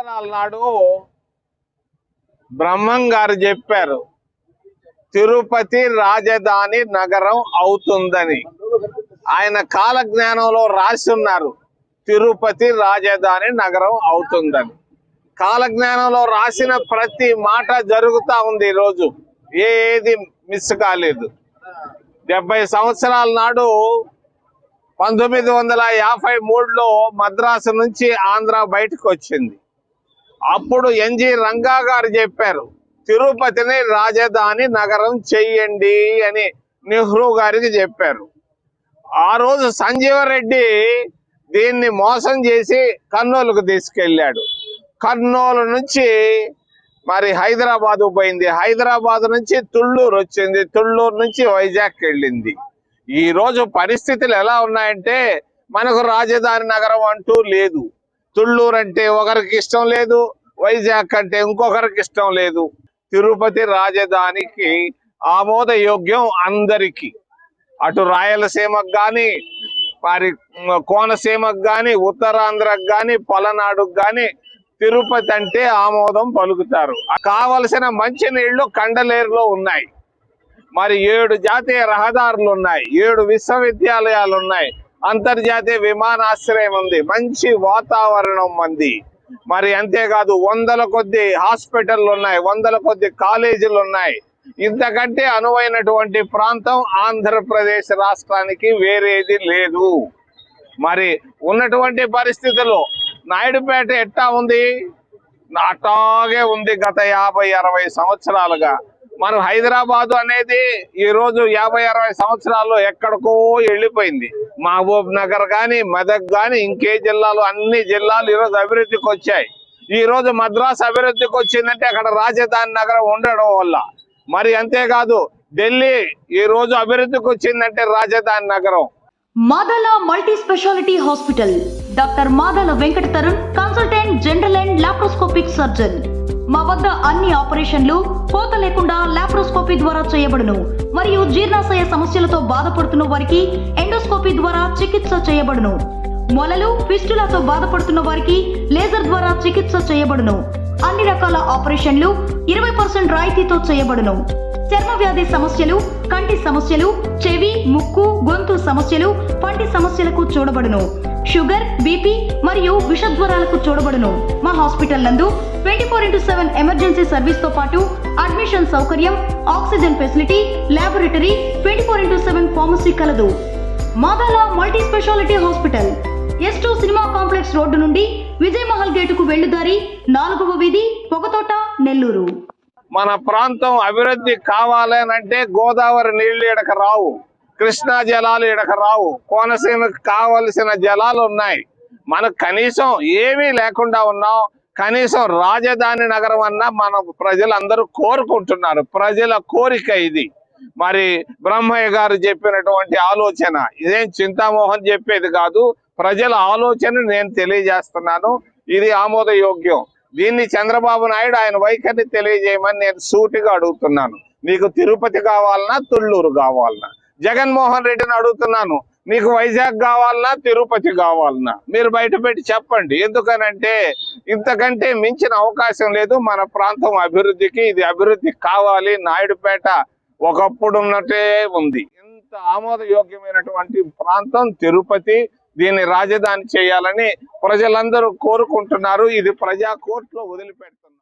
సంవత్సరాల నాడు బ్రహ్మం గారు చెప్పారు తిరుపతి రాజధాని నగరం అవుతుందని. ఆయన కాలజ్ఞానంలో రాసి ఉన్నారు తిరుపతి రాజధాని నగరం అవుతుందని. కాలజ్ఞానంలో రాసిన ప్రతి మాట జరుగుతా ఉంది ఈరోజు ఏది మిస్ కాలేదు. డెబ్బై సంవత్సరాల నాడు పంతొమ్మిది వందల యాభై మూడులో మద్రాసు నుంచి ఆంధ్ర బయటకు వచ్చింది. అప్పుడు ఎన్జి రంగా గారు చెప్పారు తిరుపతిని రాజధాని నగరం చెయ్యండి అని నెహ్రూ గారికి చెప్పారు. ఆ రోజు సంజీవరెడ్డి దీన్ని మోసం చేసి కర్నూలుకు తీసుకెళ్ళాడు. కర్నూలు నుంచి మరి హైదరాబాద్ పోయింది. హైదరాబాద్ నుంచి తుళ్ళూరు వచ్చింది. తుళ్ళూరు నుంచి వైజాగ్ వెళ్ళింది. ఈ రోజు పరిస్థితులు ఎలా ఉన్నాయంటే మనకు రాజధాని నగరం అంటూ లేదు. తుళ్ళూరు అంటే ఒకరికి ఇష్టం లేదు వైజాగ్ అంటే ఇంకొకరికి ఇష్టం లేదు. తిరుపతి రాజధానికి ఆమోదయోగ్యం అందరికీ. అటు రాయలసీమకు కానీ మరి కోనసీమకు కానీ ఉత్తరాంధ్రకు కానీ పలనాడుకు కానీ తిరుపతి అంటే ఆమోదం పలుకుతారు. కావలసిన మంచినీళ్ళు కండలేరులో ఉన్నాయి. మరి ఏడు జాతీయ రహదారులు ఉన్నాయి. ఏడు విశ్వవిద్యాలయాలు ఉన్నాయి. అంతర్జాతీయ విమానాశ్రయం ఉంది. మంచి వాతావరణం ఉంది. మరి అంతేకాదు వందల కొద్ది హాస్పిటల్లు ఉన్నాయి. వందల కొద్ది కాలేజీలు ఉన్నాయి. ఇంతకంటే అనువైనటువంటి ప్రాంతం ఆంధ్రప్రదేశ్ రాష్ట్రానికి వేరేది లేదు. మరి ఉన్నటువంటి పరిస్థితుల్లో నాయుడుపేట ఎట్టా ఉంది? అట్లాగే ఉంది గత యాభై అరవై సంవత్సరాలుగా. మనం హైదరాబాదు అనేది ఈరోజు యాభై అరవై సంవత్సరాల్లో ఎక్కడికో వెళ్ళిపోయింది. మహబూబ్ నగర్ కానీ మెదక్ కానీ ఇంకే జిల్లాలు అన్ని జిల్లాలు ఈరోజు అభివృద్ధికి వచ్చాయి. ఈ రోజు మద్రాసు అభివృద్ధికి వచ్చిందంటే అక్కడ రాజధాని నగరం ఉండడం వల్ల. మరి అంతేకాదు ఢిల్లీ ఈ రోజు అభివృద్ధికి వచ్చిందంటే రాజధాని నగరం. Madala multi speciality hospital. Doctor Madala Venkata Tarun consultant general and laparoscopic surgeon. మా వద్ద అన్ని ఆపరేషన్లు కోత లేకుండా లాప్రోస్కోపీ ద్వారా చేయబడును. మరియు జీర్ణాశయ సమస్యలతో బాధపడుతున్న వారికి ఎండోస్కోపీ ద్వారా చికిత్స చేయబడును. మొలలు ఫిస్టులతో బాధపడుతున్న వారికి లేజర్ ద్వారా చికిత్స చేయబడును. అన్ని రకాల ఆపరేషన్లు ఇరవై పర్సెంట్ రాయితీతో చేయబడును. చర్మ వ్యాధి సమస్యలు కంటి సమస్యలు చెవి ముక్కు గొంతు సమస్యలు పంటి సమస్యలకు చూడబడును. షుగర్ బీపీ మరియు విషద్వరాలకు చూడబడును. మా హాస్పిటల్ నందు twenty four into seven emergency సర్వీస్తో పాటు అడ్మిషన్ సౌకర్యం oxygen facility laboratory twenty four into seven pharmacy కలదు. Madala multi speciality hospital S two cinema complex road నుండి విజయ్ మహల్ గేటుకు వెళ్ళుదారి నాలుగవ వీధి పొగతోట నెల్లూరు. మన ప్రాంతం అభివృద్ధి కావాలనంటే గోదావరి నీళ్ళు ఇడక రావు కృష్ణా జలాలు ఇడక రావు కోనసీమకు కావలసిన జలాలు ఉన్నాయి. మనకు కనీసం ఏమీ లేకుండా ఉన్నాం కనీసం రాజధాని నగరం అన్న మన ప్రజలందరూ కోరుకుంటున్నారు. ప్రజల కోరిక ఇది. మరి బ్రహ్మయ్య గారు చెప్పినటువంటి ఆలోచన ఇదేం చింతామోహన్ చెప్పేది కాదు. ప్రజల ఆలోచన నేను తెలియజేస్తున్నాను. ఇది ఆమోదయోగ్యం. దీన్ని చంద్రబాబు నాయుడు ఆయన వైఖరిని తెలియజేయమని నేను సూటిగా అడుగుతున్నాను. నీకు తిరుపతి కావాలన్నా తుళ్ళూరు కావాలన్నా. జగన్మోహన్ రెడ్డిని అడుగుతున్నాను. మీకు వైజాగ్ కావాలన్నా తిరుపతి కావాలన్నా. మీరు బయట పెట్టి చెప్పండి. ఎందుకనంటే ఇంతకంటే మించిన అవకాశం లేదు. మన ప్రాంతం అభివృద్ధికి ఇది అభివృద్ధి కావాలి. నాయుడుపేట ఒకప్పుడు ఉన్నట్టే ఉంది. ఇంత ఆమోదయోగ్యమైనటువంటి ప్రాంతం తిరుపతి దీన్ని రాజధాని చేయాలని ప్రజలందరూ కోరుకుంటున్నారు. ఇది ప్రజా కోర్టులో వదిలిపెడుతున్నారు.